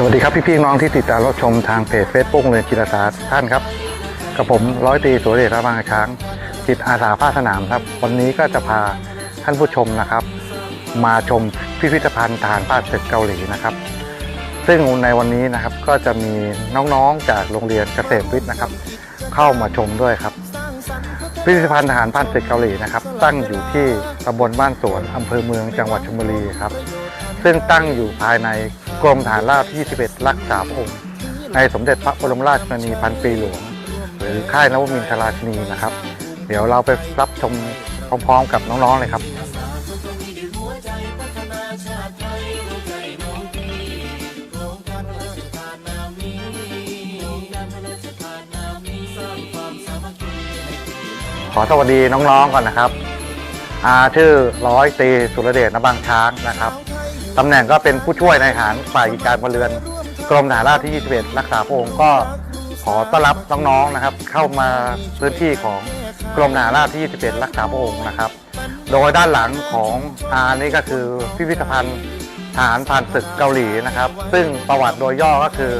สวัสดีครับพี่พี่ๆน้องที่ติดตามรับชมทางเพจเฟซบุ๊กเรียนจิตอาสาทุกท่านครับกับผมร้อยตีสุรเดชระบางช้างจิตอาสาภาคสนามครับ วันนี้ก็จะพาท่านผู้ชมนะครับ มาชมพิพิธภัณฑ์ทหารผ่านศึกเกาหลีนะครับ ซึ่งในวันนี้นะครับก็จะมีน้องๆจากโรงเรียนเกษตรวิทย์นะครับ เข้ามาชมด้วยครับ พิพิธภัณฑ์ทหารผ่านศึกเกาหลีนะครับ ตั้งอยู่ที่ตำบลบ้านสวนอำเภอเมืองจังหวัดชลบุรีครับ ซึ่งตั้งอยู่ภายใน กรมฐานราบที่21รักษาพระองค์ในสมเด็จพระบรมราชชนนีพันปีหลวง หรือค่ายนวมินทราชนีนะครับ เดี๋ยวเราไปรับชมพร้อมๆกับน้องๆเลยครับขอสวัสดีน้องๆก่อนนะครับอาชื่อร้อยตีสุรเดชนบางช้างนะครับ ตำแหน่งก็เป็นผู้ช่วยในายทหารฝ่ายการพลเรือนกรมทหารราบที่ 21 รักษาพระองค์ก็ขอต้อนรับน้องๆนะครับ เข้ามาพื้นที่ของกรมทหารราบที่ 21 รักษาพระองค์นะครับ โดยด้านหลังของอานี่ก็คือพิพิธภัณฑ์ทหารผ่านศึกเกาหลีนะครับ ซึ่งประวัติโดยย่อก็คือ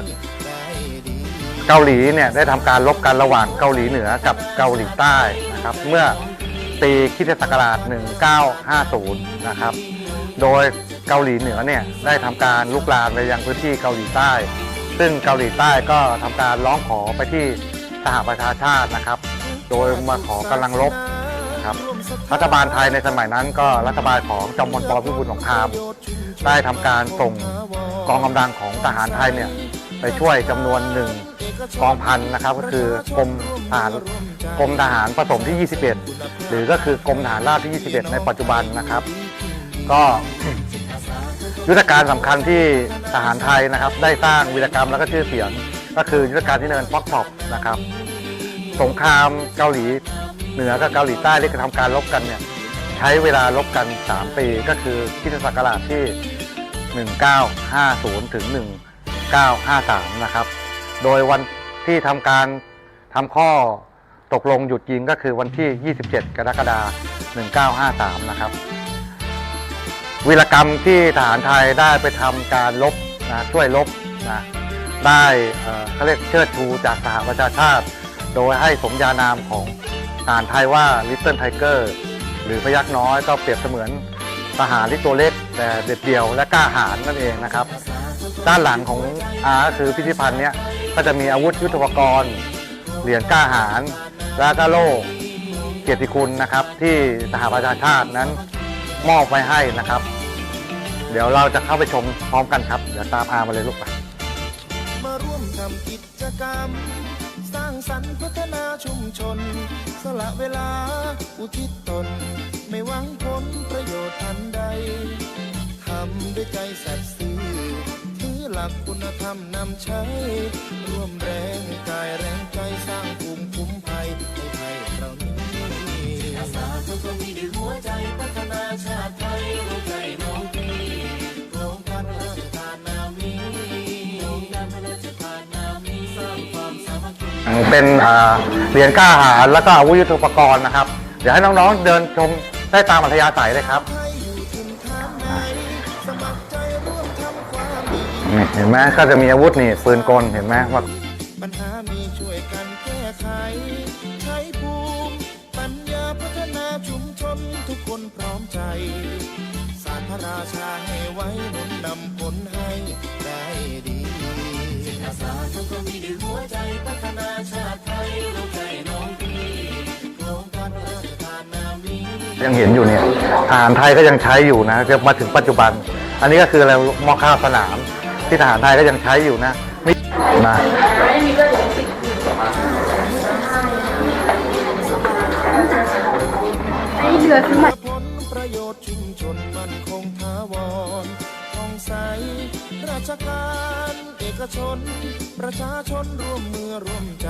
เกาหลีเนี่ยได้ทำการลบกันระหว่างเกาหลีเหนือกับเกาหลีใต้นะครับ เมื่อปีคริสตศักราช 1950 นะครับ โดย เกาหลีเหนือเนี่ยได้ทำการลุกลามไปยังพื้นที่เกาหลีใต้ ซึ่งเกาหลีใต้ก็ทำการร้องขอไปที่สหประชาชาตินะครับ โดยมาขอกำลังรบนะครับรัฐบาลไทยในสมัยนั้นก็รัฐบาลของจอมพลปพิบูลสงคราม ได้ทำการส่งกองกำลังของทหารไทยเนี่ยไปช่วยจำนวนหนึ่งกองพันนะครับก็คือกรมทหารกรมทหารผสมที่ 21 หรือก็คือกรมทหารราบที่ 21 ในปัจจุบันนะครับ ก็ ยุทธการสำคัญที่ทหารไทยนะครับ ได้สร้างวีรกรรมแล้วก็ชื่อเสียง ก็คือยุทธการที่เนินฟอกท็อปนะครับ สงครามเกาหลีเหนือกับเกาหลีใต้ที่กระทำการรบกันเนี่ยใช้เวลารบกัน 3 ปี ก็คือคริสตศักราชที่ 1950 ถึง 1953 นะครับ โดยวันที่ทำการทำข้อตกลงหยุดยิงก็คือวันที่ 27 กรกฎาคม 1953 นะครับ วีรกรรมที่ทหารไทยได้ไปทำการลบนะช่วยลบนะได้เขาเรียกเชิดชูจากสหประชาชาติ โดยให้สมญานามของทหารไทยว่า Little Tiger หรือพยักน้อยก็เปรียบเสมือนทหารที่ตัวเล็กแต่เด็ดเดี่ยวและกล้าหาญนั่นเองนะครับ ด้านหลังของอาคือพิพิธภัณฑ์เนี้ยก็จะมีอาวุธยุทโธปกรณ์เหรียญกล้าหาญและก็โล่เกียรติคุณนะครับที่สหประชาชาตินั้น มอบไว้ให้นะครับ เดี๋ยวเราจะเข้าไปชมพร้อมกันครับ เดี๋ยวตามอามาเลยลูกไปมาร่วมทำกิจกรรม สร้างสรรค์พัฒนาชุมชน สละเวลาอุทิศตน ไม่หวังผลประโยชน์อันใดทำด้วยใจสัตย์ซื่อถือหลักคุณธรรมนำใช้ ร่วมแรงกายแรงใจสร้างภูมิ เป็นเหรียญกล้าหาญแล้วก็อาวุธยุทโธปกรณ์นะครับ เดี๋ยวให้น้องๆเดินชมได้ตามอัธยาศัยเลยครับเห็นไหมก็จะมีอาวุธนี่ปืนกลเห็นไหมว่าปัญหามีช่วยกันแก้ไข ใช้ภูมิ ปัญญาพัฒนาชุมชนทุกคนพร้อมใจ สารพระราชาให้ไว้หนุนนำ อาสาทุกคนมีด้วยหัวใจพัฒนาชาติไทยเราใจน้องพี่โครงการพระราชทานนามียังเห็นอยู่เนี่ยทหารไทยก็ยังใช้อยู่นะจะมาถึงปัจจุบัน อันนี้ก็คืออะไรหมอข้าวสนาม ที่ทหารไทยก็ยังใช้อยู่นะไม่นะไอเรือขึ้นมาผลประโยชน์ชุมชนมันคงถาวร ใส ราชการเอกชน ประชาชนร่วมมือร่วมใจ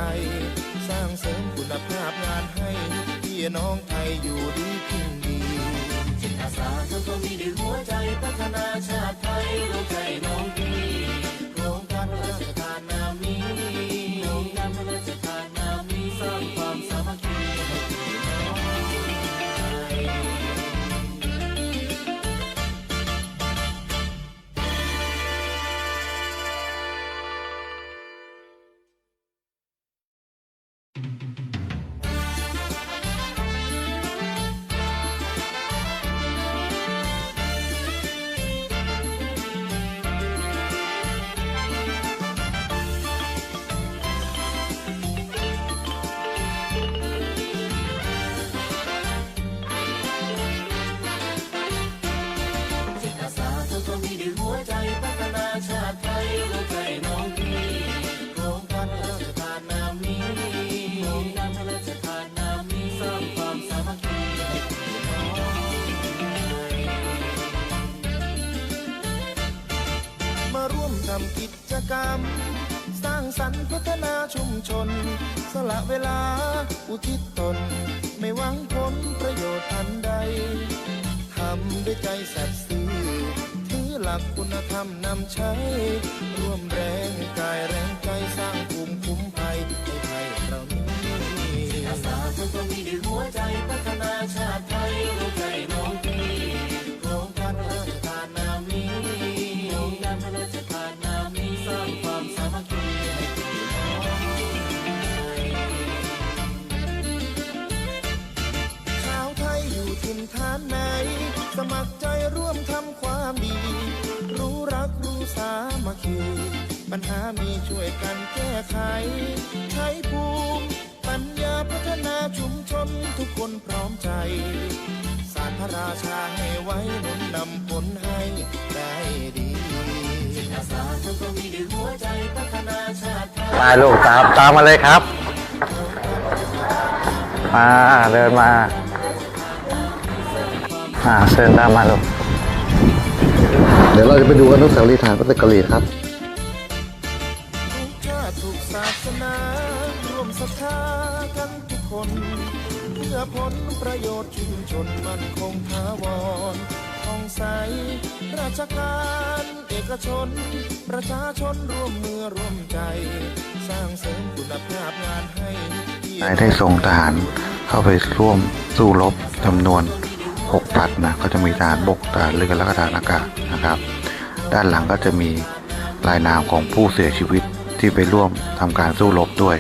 สร้างเสริมคุณภาพงานให้พี่น้องไทยอยู่ดีกินดีจิตอาสาทั้งตัวมีด้วยหัวใจพัฒนาชาติไทยเราใจน้องพี่ กรรม สร้างสรรค์พัฒนาชุมชน สละเวลาอุทิศตน ไม่หวังผลประโยชน์อันใด ทำด้วยใจสัตย์ซื่อถือหลักคุณธรรมนำใช้ ร่วมแรงกายแรงใจสร้างภูมิคุ้มภัยให้ไทยเรานี้อาสาทุกคนมีด้วยหัวใจพัฒนาชาติไทยรู้ใจน้องพี่ ช่วยกันแก้ไข ใช้ภูมิปัญญาพัฒนาชุมชนทุกคนพร้อมใจสารพระราชาให้ไว้หนุนนำผลให้ได้ดีอาสาทุกคนมีด้วยหัวใจพัฒนาชาติไทยมาลูกตามตามมาเลยครับ มาเดินมาอ่าเชิญตามมาลูก เดี๋ยวเราจะไปดูอนุสาวรีย์ฐานพระตะกรีครับ อผลประโยชน์ชุมชนมั่นคงถาวรท่องใส ราชการ เอกชน ประชาชนร่วมมือร่วมใจ สร้างเสริมคุณภาพงานให้นายได้ส่งทหารเข้าไปร่วมสู้รบจำนวน6ผลัดนะก็จะมีทหารบกทหารเรือและก็ทหารอากาศนะครับ ด้านหลังก็จะมีลายนามของผู้เสียชีวิตที่ไปร่วมทำการสู้รบด้วย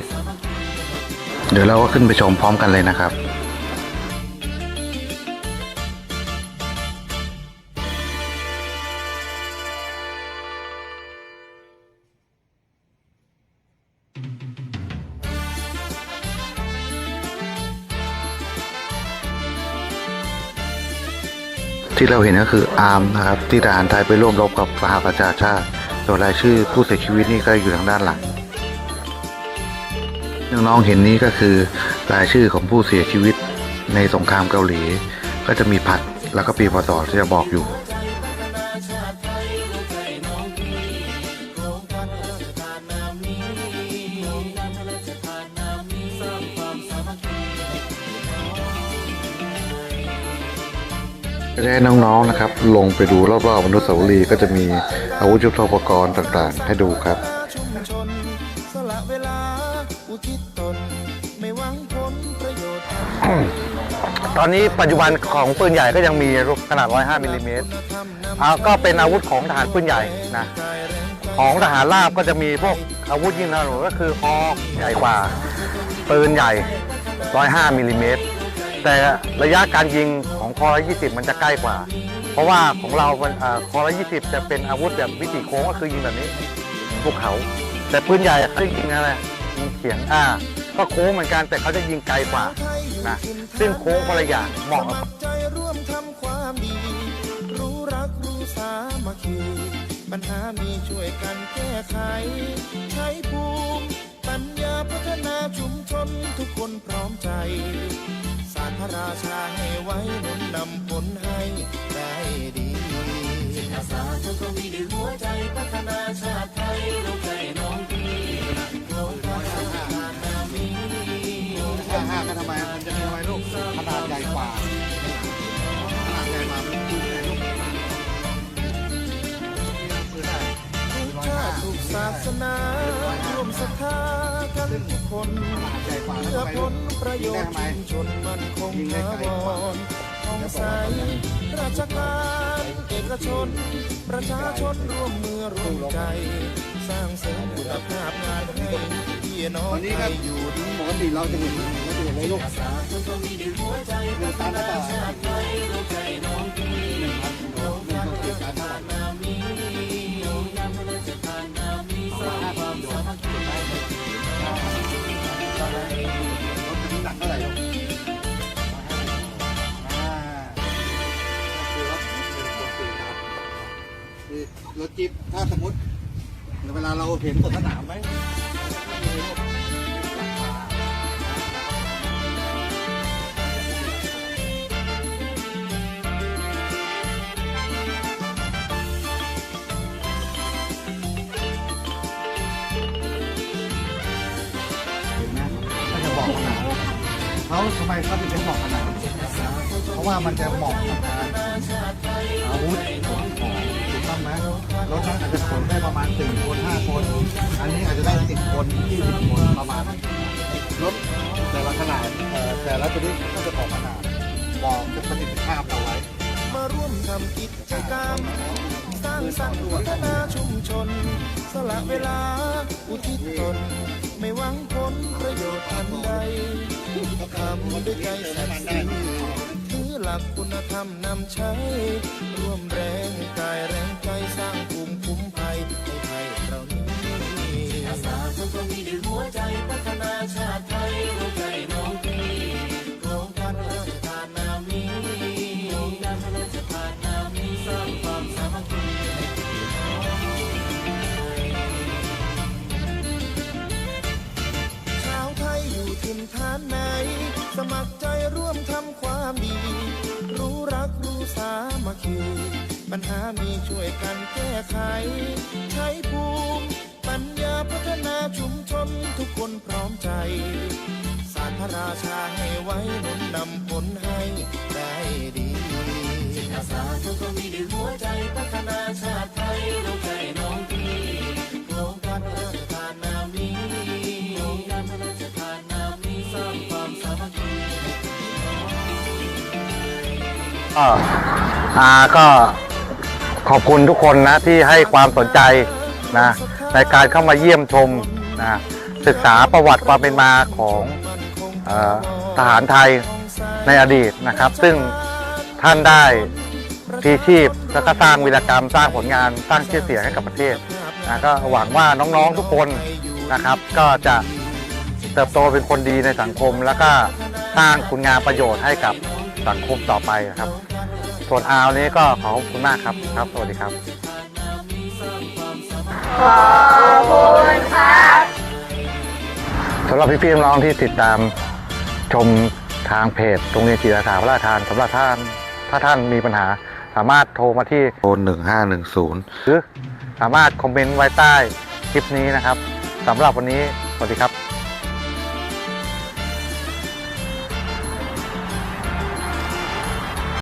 เดี๋ยวเราก็ขึ้นไปชมพร้อมกันเลยนะครับ ที่เราเห็นก็คืออาร์มนะครับที่ทหารไทยไปร่วมรบกับสหประชาชาติส่วนรายชื่อผู้เสียชีวิตนี่ก็อยู่ทางด้านหลังน้องๆเห็นนี้ก็คือรายชื่อของผู้เสียชีวิตในสงครามเกาหลี ก็จะมีผัดแล้วก็ปีพศที่จะบอกอยู่ จะให้น้องๆนะครับ ลงไปดูรอบๆอนุสาวรีย์ก็จะมีอาวุธยุทโธปกรณ์ต่างๆ ให้ดูครับชุมชนสละเวลาอุทิศตนไม่หวังผลประโยชน์อันใดตอนนี้ปัจจุบันของปืนใหญ่ก็ยังมีขนาด 105มิลลิเมตรอ่าก็เป็นอาวุธของทหารปืนใหญ่นะ ของทหารราบก็จะมีพวกอาวุธยิงถนนก็คือคอใหญ่กว่า ปืนใหญ่ 105มิลลิเมตร แต่ระยะการยิงของคอ120มันจะใกล้กว่า เพราะว่าของเรามันอ่าคอ120จะเป็นอาวุธแบบวิถีโค้งก็คือยิงแบบนี้ภูเขา แต่ปืนใหญ่เขาจะยิงอะไรยิงเฉียงอ่า ก็โค้งเหมือนกันแต่เขาจะยิงไกลกว่านะซึ่งโค้งคนละอย่างเหมาะกับใจร่วมทำความดี รู้รักรู้สามัคคีปัญหามีช่วยกันแก้ไข ใช้ภูมิ พัฒนาชุมชนทุกคนพร้อมใจสารพระราชาให้ไว้หนุนนำผลให้ได้ดีอาสาทุกคนมีด้วยหัวใจพัฒนาชาติไทยเราใจน้องพี่โครงการสร้างนามีห้าห้าก็ทำไมมันจะมีอะไรลูกขนาดใหญ่กว่าขนาดใหญ่มามันดูไงลูกคือได้ทุกชาติทุกศาสนาร่วมศรัทธากันทุก คนขนาดใหญ่กว่าเพื่อทำไมผลูกลประโยชน์ชุมชนมันคงถาวรท่องใสราชการเอกชน ประชาชนร่วมมือร่วมใจ สร้างเสริมคุณภาพงานให้พี่น้องวันนี้ไทก็ยอยู่ดีปกติเราจะเห็นเราจะเห็นอะไรลูกเดินตามห รถคันนี้หนักเท่าไหร่ลูกอ่าคือรถหนึ่งคนสี่ครับคือรถจิ๊บถ้าสมมติเวลาเราเห็นสวนสนามไหม เขาทำไมเขาถึงเป็นเหมาะขนาดนี้เพราะว่ามันจะเหมาะกับการอาวุธของถูกต้องไหมรถนั้นอาจจะขนได้ประมาณสี่คนห้าคน อันนี้อาจจะได้สิบคนยี่สิบคนประมาณรถแต่ละขนาดแต่ละตัวนี้ก็จะบอกขนาดบอกประสิทธิภาพเราไว้ มาร่วมทำกิจกรรมสร้างสรรค์พัฒนาชุมชน สละเวลาอุทิศตน ไม่หวังผลประโยชน์อันใด ทำด้วยใจสัตย์ซื่อถือหลักคุณธรรมนำใช้ ร่วมแรงกายแรงใจสร้างภูมิคุ้มภัยให้ไทยเรานี้อาสาคนก็มีด้วยหัวใจพัฒนาชาติไทยรู้ใจน้อง หามีช่วยกันแก้ไข ใช้ภูมิ ปัญญาพัฒนาชุมชนทุกคนพร้อมใจสารพระราชาให้ไว้หนุนนำผลให้ได้ดีจิตอาสาทุกคนมีด้วยหัวใจพัฒนาชาติไทยเราใจน้องพี่โครงการพระราชทานนามีโครงการพระราชทานนามีสร้างความสามัคคีให้พี่น้องก็อ่าก็ ขอบคุณทุกคนนะที่ให้ความสนใจนะในการเข้ามาเยี่ยมชมนะศึกษาประวัติความเป็นมาของออทหารไทยในอดีตนะครับ ซึ่งท่านได้พีชีพแล้วก็สร้างวีรกรรมสร้างผลงานสร้างชื่อเสียงให้กับประเทศนะก็หวังว่าน้องๆทุกคนนะครับ ก็จะเติบโตเป็นคนดีในสังคม แล้วก็สร้างคุณงามประโยชน์ให้กับสังคมต่อไปนะครับ ส่วนอาวนี้ก็ขอบคุณมากครับครับ สวัสดีครับสำหรับพี่ๆน้องๆที่ติดตามชมทางเพจโรงเรียนจิตอาสาพระราชทานสำหรับท่านถ้าท่านมีปัญหาสามารถโทรมาที่โทรหนึ่งห้าหนึ่งศูนย์หรือสามารถคอมเมนต์ไว้ใต้คลิปนี้นะครับสำหรับวันนี้ สวัสดีครับ